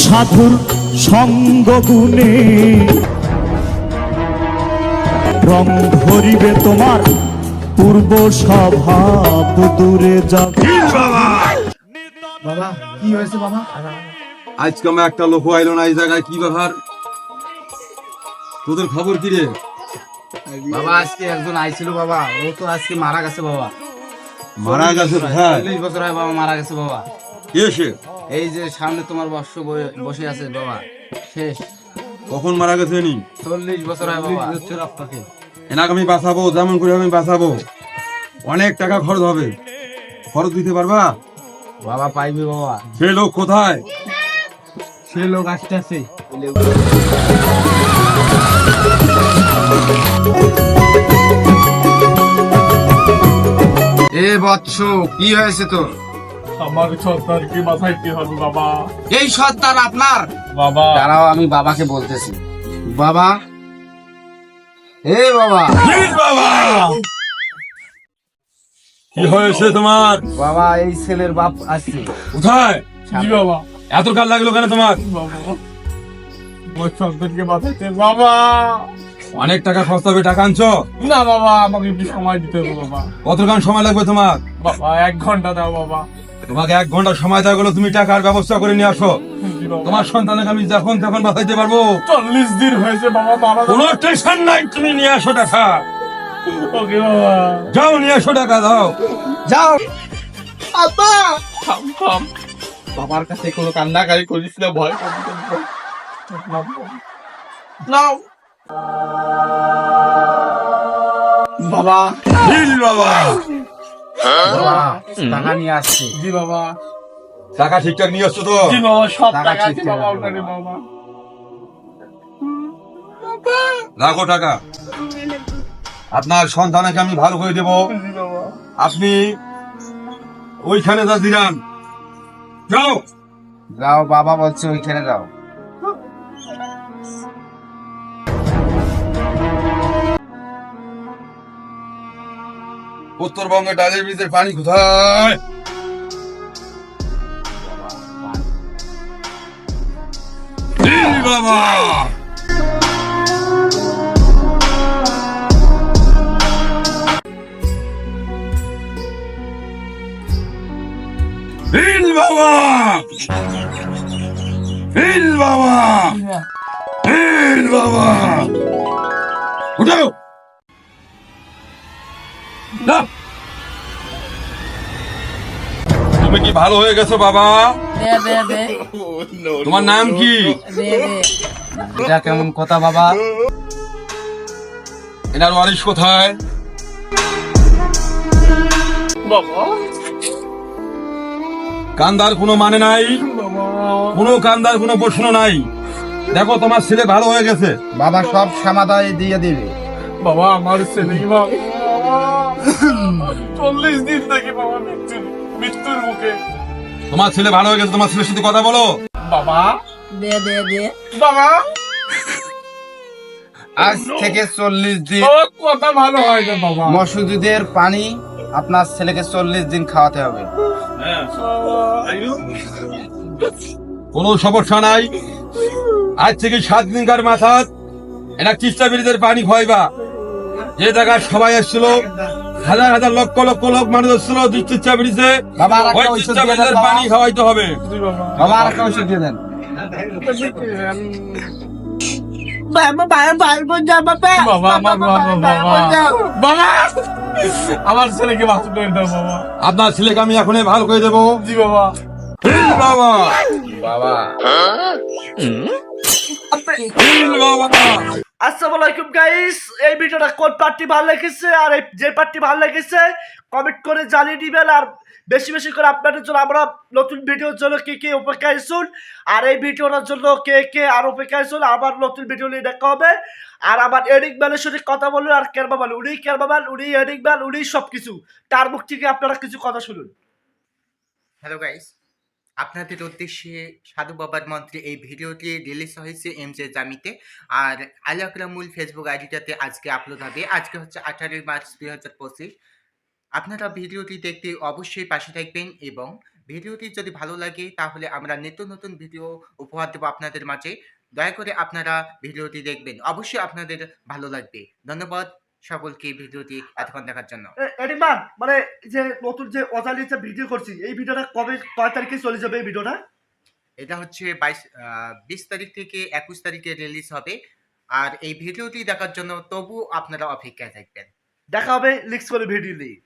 সাধুর সঙ্গ গুণে রং ধরিবে তোমার পূর্ব স্বভাব দূরে যাবে বাবা কি হয়েছে বাবা? আজকে আমার একটা লোক আইলো না এই জায়গায় কি ব্যাপার? তোদের খবর কি রে? বাবা আজকে একজন আইছিল বাবা ও তো আজকে মারা গেছে বাবা। মারা গেছে হ্যাঁ। চল্লিশ বছর হয় বাবা মারা গেছে বাবা। কে সে? এই যে সামনে তোমার বর্ষ বয়ে- বসে আছে বাবা। শেষ। কখন মারা গেছে নি চল্লিশ বছর আপনাকে। এনাকে আমি বাঁচাবো যেমন করে আমি বাঁচাবো। অনেক টাকা খরচ হবে। খরচ দিতে পারবা? বাবা পাইবে বাবা। সে লোক কোথায়? সে লোক আসতে আছে। এ বৎস কি হয়েছে তোর? আমার সন্তানকে বাঁচাইতে হবে বাবা? এই সন্তান আপনার। বাবা। দাঁড়াও আমি বাবাকে বলতেছি। বাবা। এ বাবা। কি হয়েছে তোমার? বাবা এই ছেলের বাপ আসছে কোথায়? জি বাবা? এত কাল লাগল কেন তোমার? বাবা? সন্তানকে বাঁচাইতে। বাবা! অনেক টাকা খরচ হবে টাকা আনছো? না বাবা আমাকে একটু সময় দিতে হবে বাবা। কতক্ষণ সময় লাগবে তোমার? বাবা এক ঘণ্টা দাও বাবা। তোমাকে এক ঘণ্টা সময় দেওয়া গেলো তুমি টাকার ব্যবস্থা করে নিয়ে আসো। তোমার সন্তানকে আমি যখন তখন বাঁচাইতে পারব চল্লিশ দিন হয়েছে বাবা কোনো টেনশন নাই তুমি নিয়ে আসো টাকা। ওকে বাবা। যাও নিয়ে আসো টাকা দাও যাও। থাম থাম। বাবার কাছে কোনো কান্নাকারি করিস না ভয় নাও। বাবা। বাবা। টাকা নিয়ে আসছে। জি বাবা। টাকা ঠিকঠাক নিয়ে আসছো তো? জি বাবা সব টাকা আছে বাবা ওখানে বাবা। রাখো টাকা। আপনার সন্তানকে আমি ভালো করে দেব। আপনি ওইখানে যা দিলাম যাও। যাও বাবা বলছে ওইখানে যাও। উত্তরবঙ্গে ডালের বীজের পানি কোথায়? বাবা! হিল বাবা! হিল বাবা! হিল? বাবা! উঠাও! তুমি কি ভালো হয়ে গেছো বাবা? তোমার নাম কি? এটা কেমন কথা বাবা? এনার ওয়ারিশ কোথায়? কান্দার কোনো মানে নাই? কোনো কান্দার কোনো প্রশ্ন নাই? দেখো তোমার ছেলে ভালো হয়ে গেছে। বাবা সব সমাধান দিয়ে দিবে। বাবা আমার ছেলে বাবা চল্লিশ দিন থেকে বাবা মৃত্যুর মৃত্যুর মুখে। তোমার ছেলে ভালো হয়ে গেছে তোমার ছেলের সাথে কথা বলো। বাবা? দে দে দে। বাবা? আজ থেকে চল্লিশ দিন কথা ভালো হয় না বাবা। মসুদুদের পানি আপনার ছেলেকে চল্লিশ দিন খাওয়াতে হবে। কোনো সমস্যা নাই। আজ থেকে সাত দিনকার মাথা এটা চিস্তা ব্রিজের পানি খাইবা যে জায়গায় সবাই এসেছিল হাজার হাজার লক্ষ লক্ষ লোক মানুষ ওই দাও ব্রিজের বাবা। পানি খাওয়াইতে হবে। বাবা বাবা আর একটা ওষুধ দিয়ে দেন। বাবা বাবা। বাবা যাবা পে বাবা আমার বাবা। বাবা বাবা আমার ছেলেকে বাঁচাতে দাও বাবা। আপনার ছেলেকে আমি এখনই ভালো করে দেবো। জি বাবা। বাবা। বাবা। বাবা। আসসালামু আলাইকুম গাইস এই ভিডিওটা কোন পার্টি ভালো লেগেছে আর এই যে পার্টি ভালো লেগেছে কমেন্ট করে জানিয়ে দিবেন। আর বেশি বেশি করে আপনাদের জন্য আমরা নতুন ভিডিওর জন্য কে কে অপেক্ষায় শুন আর এই ভিডিওটার জন্য কে কে আর অপেক্ষায় শুন আবার নতুন ভিডিও নিয়ে দেখা হবে। আর আমার এডিক ম্যানের সাথে কথা বলুন, আর কেরবাবান উনি কেরবাবান উনি এডিক ম্যান উনি সব কিছু তার মুখ থেকে আপনারা কিছু কথা শুনুন। হ্যালো গাইস আপনাদের উদ্দেশ্যে সাধু বাবার মন্ত্রে এই ভিডিওটি রিলিজ হয়েছে এম জে জামিতে। আর আলাকরামুল ফেসবুক আইডিটাতে আজকে আপলোড হবে। আজকে হচ্ছে আঠারোই মার্চ দুই হাজার পঁচিশ। আপনারা ভিডিওটি দেখতে অবশ্যই পাশে থাকবেন এবং ভিডিওটি যদি ভালো লাগে তাহলে আমরা নিত্য নতুন ভিডিও উপহার দেবো আপনাদের মাঝে। দয়া করে আপনারা ভিডিওটি দেখবেন। অবশ্যই আপনাদের ভালো লাগবে। ধন্যবাদ। সকলকে ভিডিওটি এতক্ষণ দেখার জন্য। এডিমান মানে যে নতুন যে অজালি যে ভিডিও করছি এই ভিডিওটা কবে কয় তারিখে চলে যাবে এই ভিডিওটা? এটা হচ্ছে বাইশ বিশ তারিখ থেকে একুশ তারিখে রিলিজ হবে। আর এই ভিডিওটি দেখার জন্য তবু আপনারা অপেক্ষায় থাকবেন। দেখা হবে লিক্স করে ভিডিও নিয়ে।